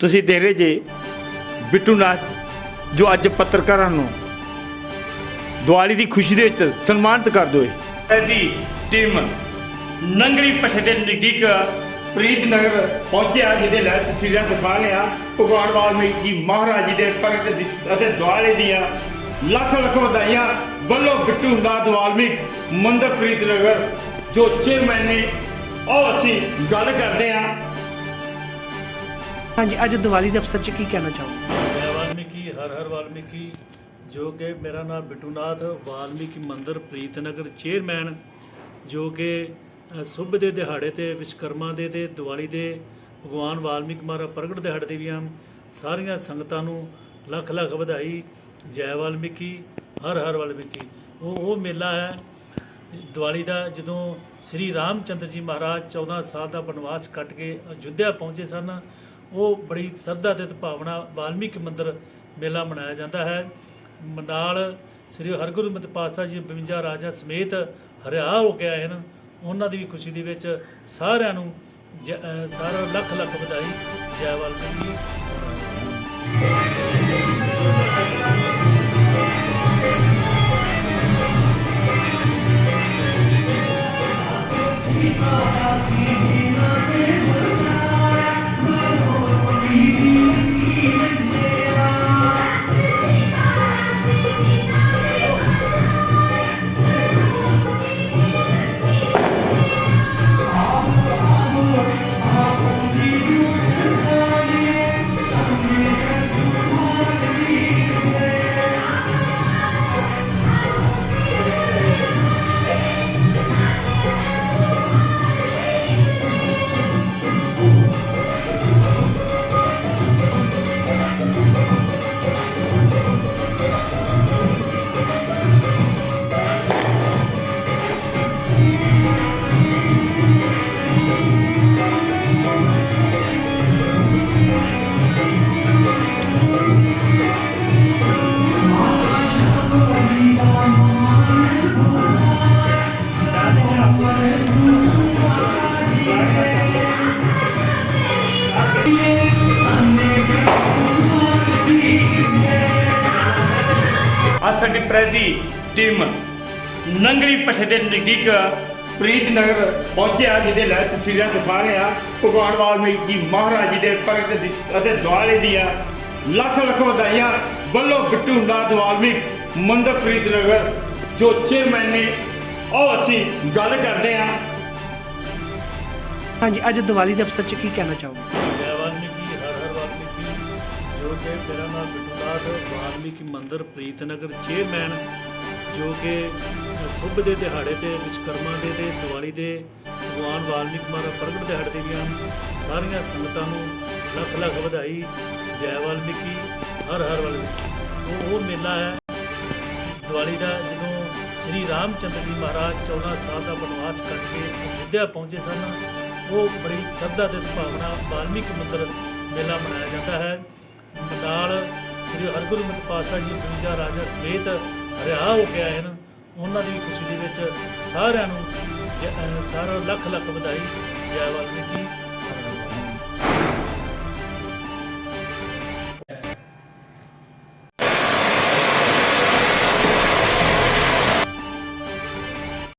ਤੁਸੀਂ ਦੇਖ ਰਹੇ ਜੇ ਬਿੱਟੂ ਨਾਥ, ਜੋ ਅੱਜ ਪੱਤਰਕਾਰਾਂ ਨੂੰ ਦੀਵਾਲੀ ਦੀ ਖੁਸ਼ੀ ਦੇ ਵਿੱਚ ਸਨਮਾਨਿਤ ਕਰਦੇ ਹੋਏ ਦੀ ਟੀਮ ਨੰਗਲੀ ਪੱਠੇ ਦੇ ਨਜ਼ਦੀਕ ਪ੍ਰੀਤ ਨਗਰ ਪਹੁੰਚਿਆ, ਜਿਹਦੇ ਨਾਲ ਤਸਵੀਰਾਂ ਦਿਖਾ ਲਿਆ। ਭਗਵਾਨ ਵਾਲਮੀਕ ਜੀ ਮਹਾਰਾਜ ਜੀ ਦੇ ਪ੍ਰਗਟ ਅਤੇ ਦੁਆਲੇ ਦੀਆਂ ਲੱਖ ਲੱਖ ਵਧਾਈਆਂ ਵੱਲੋਂ ਬਿੱਟੂ ਨਾਥ ਵਾਲਮੀਕ ਮੰਦਰ ਪ੍ਰੀਤ ਨਗਰ, ਜੋ ਚੇਅਰਮੈਨ ਨੇ, ਉਹ ਅਸੀਂ ਗੱਲ ਕਰਦੇ ਹਾਂ। ਹਾਂਜੀ ਅੱਜ ਦੀਵਾਲੀ ਦੇ ਅਵਸਰ 'ਚ ਕੀ ਕਹਿਣਾ ਚਾਹੋਗੇ? ਜੈ ਵਾਲਮੀਕੀ ਹਰ ਹਰ ਵਾਲਮੀਕੀ ਜੋ ਕਿ ਮੇਰਾ ਨਾਮ ਬਿਟੂਨਾਥ ਵਾਲਮੀਕੀ ਮੰਦਿਰ ਪ੍ਰੀਤਨਗਰ ਚੇਅਰਮੈਨ ਜੋ ਕਿ ਅ, ਸੁਭ ਦੇ ਦਿਹਾੜੇ ਤੇ ਵਿਸ਼ਕਰਮਾ ਦੇ ਤੇ ਦੀਵਾਲੀ ਦੇ ਭਗਵਾਨ ਵਾਲਮੀਕ ਮਹਾਰਾਜ ਪ੍ਰਗਟ ਦਿਹਾੜੇ ਦੇ ਵੀ ਹਨ ਸਾਰੀਆਂ ਸੰਗਤਾਂ ਨੂੰ ਲੱਖ ਲੱਖ ਵਧਾਈ ਜੈ ਵਾਲਮੀਕੀ ਹਰ ਹਰ ਵਾਲਮੀਕੀ। ਉਹ ਉਹ ਮੇਲਾ ਹੈ ਦੀਵਾਲੀ ਦਾ ਜਦੋਂ ਸ੍ਰੀ ਰਾਮਚੰਦਰ ਜੀ ਮਹਾਰਾਜ 14 ਸਾਲ ਦਾ ਬਨਵਾਸ ਕੱਟ ਕੇ ਅਯੁੱਧਿਆ ਪਹੁੰਚੇ ਸਨ ਉਹ ਬੜੀ ਸ਼ਰਧਾ ਤੇ ਭਾਵਨਾ ਵਾਲਮੀਕ ਮੰਦਿਰ ਮੇਲਾ ਮਨਾਇਆ ਜਾਂਦਾ ਹੈ। ਨਾਲ ਸ੍ਰੀ ਹਰਗੁਰਮਤਿ ਪਾਤਸ਼ਾਹ ਜੀ 52 ਰਾਜਾ ਸਮੇਤ ਹਰਿਆ ਹੋ ਕੇ ਆਏ ਹਨ। ਉਹਨਾਂ ਦੀ ਵੀ ਖੁਸ਼ੀ ਦੇ ਵਿੱਚ ਸਾਰਿਆਂ ਨੂੰ ਜੈ- ਸਾਰਾ ਲੱਖ ਲੱਖ ਵਧਾਈ। ਜੈ ਵਾਲਮੀਕੀ। ਅੱਜ ਸਾਡੀ ਪ੍ਰੈਸ ਦੀ ਟੀਮ ਨੰਗਲੀ ਪੱਠੇ ਦੇ ਨਜ਼ਦੀਕ ਪ੍ਰੀਤ ਨਗਰ ਪਹੁੰਚਿਆ, ਜਿਹਦੇ ਲੈ ਤਸਵੀਰਾਂ ਦਿਖਾ ਰਿਹਾ ਭਗਵਾਨ ਵਾਲਮੀਕ ਜੀ ਮਹਾਰਾਜ ਜੀ ਦੇ ਪ੍ਰਗਟ ਦਿਸ- ਅਤੇ ਦੁਆਲੇ ਦੀਆਂ ਲੱਖ ਲੱਖ ਵਧਾਈਆਂ ਵੱਲੋਂ ਬਿੱਟੂ ਨਾਥ ਵਾਲਮੀਕ ਮੰਦਰ ਪ੍ਰੀਤ ਨਗਰ, ਜੋ ਚੇਅਰਮੈਨ ਨੇ, ਉਹ ਅਸੀਂ ਗੱਲ ਕਰਦੇ ਹਾਂ। ਹਾਂਜੀ, ਅੱਜ ਦੀਵਾਲੀ ਦੇ ਅਵਸਰ 'ਚ ਕੀ ਕਹਿਣਾ ਚਾਹੋਗੇ? ਜੋ ਕਿ ਮੇਰਾ ਨਾਮ ਬਿਟੂਨਾਥ ਵਾਲਮੀਕੀ ਮੰਦਿਰ ਪ੍ਰੀਤਨਗਰ ਚੇਅਰਮੈਨ ਜੋ ਕਿ ਅ, ਸੁਭ ਦੇ ਦਿਹਾੜੇ ਤੇ ਵਿਸ਼ਕਰਮਾ ਦੇ ਤੇ ਦੀਵਾਲੀ ਦੇ ਭਗਵਾਨ ਵਾਲਮੀਕ ਮਹਾਰਾਜ ਪ੍ਰਗਟ ਦਿਹਾੜੇ ਦੇ ਵੀ ਹਨ ਸਾਰੀਆਂ ਸੰਗਤਾਂ ਨੂੰ ਲੱਖ ਲੱਖ ਵਧਾਈ ਜੈ ਵਾਲਮੀਕੀ ਹਰ ਹਰ ਵਾਲਮੀਕੀ। ਉਹ ਮੇਲਾ ਹੈ। ਦੀਵਾਲੀ ਦਾ ਜਦੋਂ ਸ੍ਰੀ ਰਾਮਚੰਦਰ ਜੀ ਮਹਾਰਾਜ 14 ਸਾਲ ਦਾ ਬਨਵਾਸ ਕੱਟ ਕੇ ਅਯੁੱਧਿਆ ਪਹੁੰਚੇ ਸਨ ਉਹ ਬੜੀ ਸਰਦਾ ਤੇ ਭਾਵਨਾ ਵਾਲਮੀਕ ਮੰਦਰ ਮੇਲਾ ਮਨਾਇਆ ਜਾਂਦਾ ਹੈ। ਨਾਲ ਸ੍ਰੀ ਹਰਗੁਰਮਤਿ ਪਾਤਸ਼ਾਹ ਜੀ 52 ਰਾਜਾ ਸਮੇਤ ਹਰਿਆ ਹੋ ਕੇ ਆਏ ਹਨ। ਉਹਨਾਂ ਦੀ ਖੁਸ਼ੀ ਦੇ ਵਿੱਚ ਸਾਰਿਆਂ ਨੂੰ, ਜੈ- ਸਾਰਾ ਲੱਖ ਲੱਖ ਵਧਾਈ ਜੈ ਵਾਲਮੀਕੀ।